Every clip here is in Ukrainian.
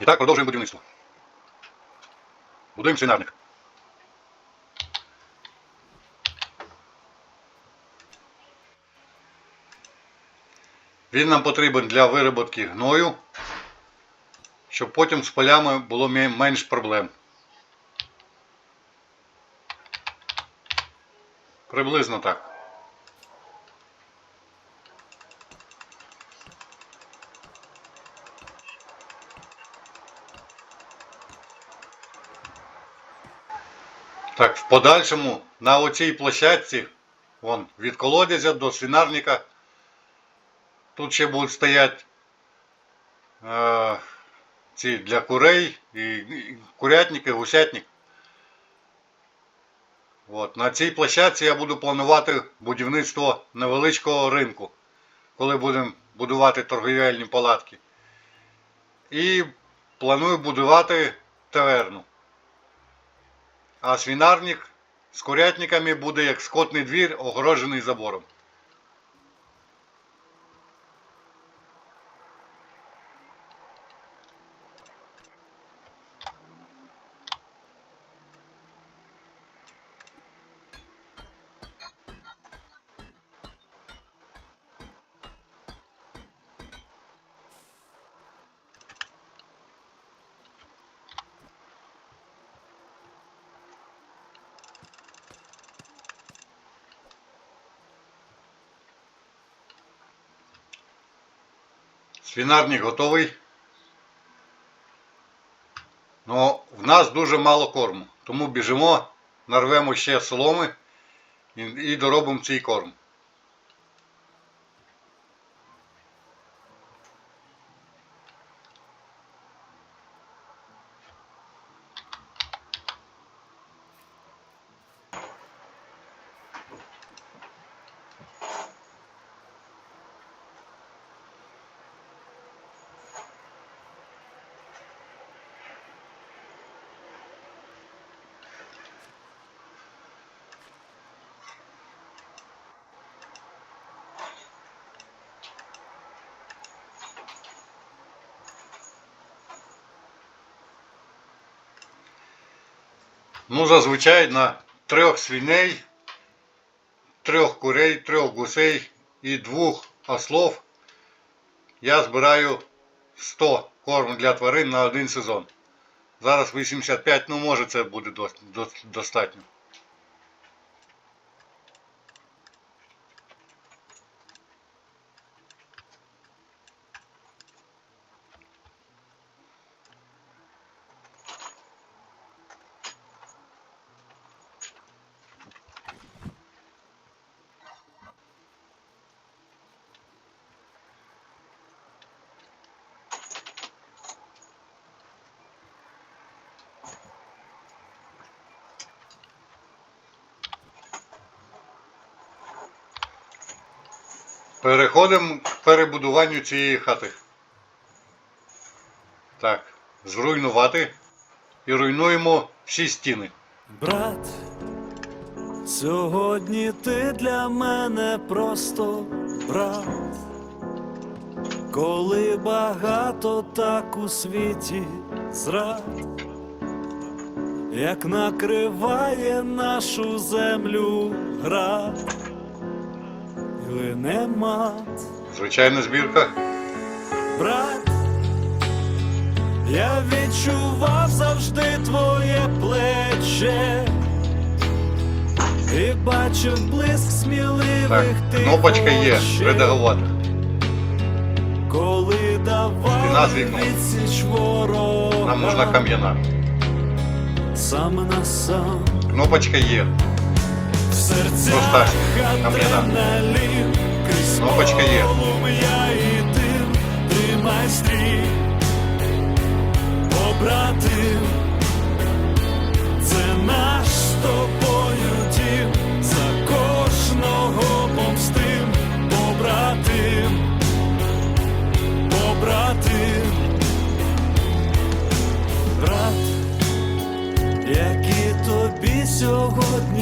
І так продовжуємо будівництво. Будуємо свинарник. Він нам потрібен для вироботки гною, щоб потім з полями було менш проблем. Приблизно так. Так, в подальшому на оцій площадці, вон, від колодязя до свинарника, тут ще будуть стояти е, ці для курей, і, і курятник, і гусятник. От, на цій площадці я буду планувати будівництво невеличкого ринку, коли будемо будувати торгівельні палатки. І планую будувати таверну. А свинарник з курятниками буде як скотний двір, огорожений забором. Свинарник готовий. Ну, в нас дуже мало корму. Тому біжимо, нарвемо ще соломи і, доробимо цей корм. Ну, зазвичай на трьох свиней, трьох курей, трьох гусей і двох ослов я збираю 100 корм для тварин на один сезон. Зараз 85, ну може це буде дос- дос- достатньо. Переходимо к перебудуванню цієї хати. Так, зруйнувати і руйнуємо всі стіни. Брат, сьогодні ти для мене просто брат, коли багато так у світі зрад, як накриває нашу землю град, і мат. Звичайна збірка. брат, я відчував завжди твоє плече і бачив блиск сміливих Так, тих кнопочка є, редагувати. коли давав відсіч ворога Нам нужна кам'яна. сам на сам Кнопочка є. Серцях Достатньо. Кам'яна. адреналін крізь Кнопочка стрій побратим це наш з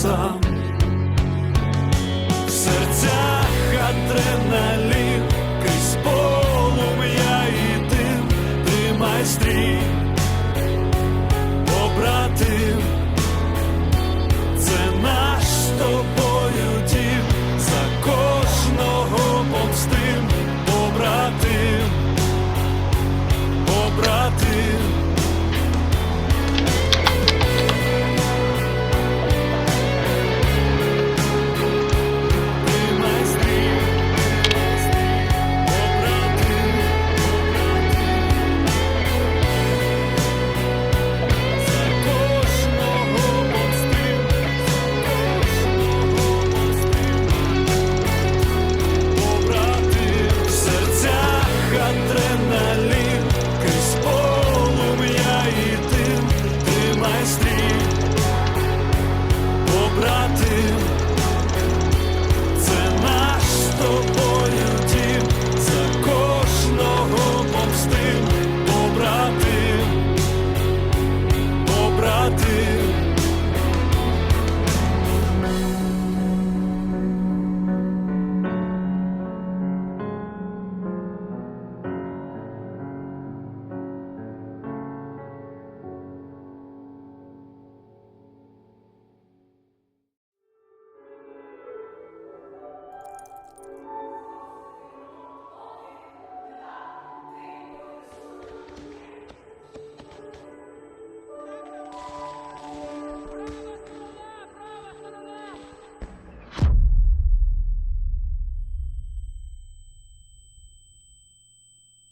сам в серцях адреналін,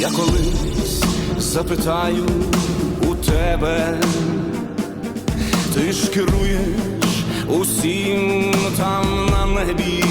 Я колись запитаю у тебе, ти ж керуєш усім там на небі.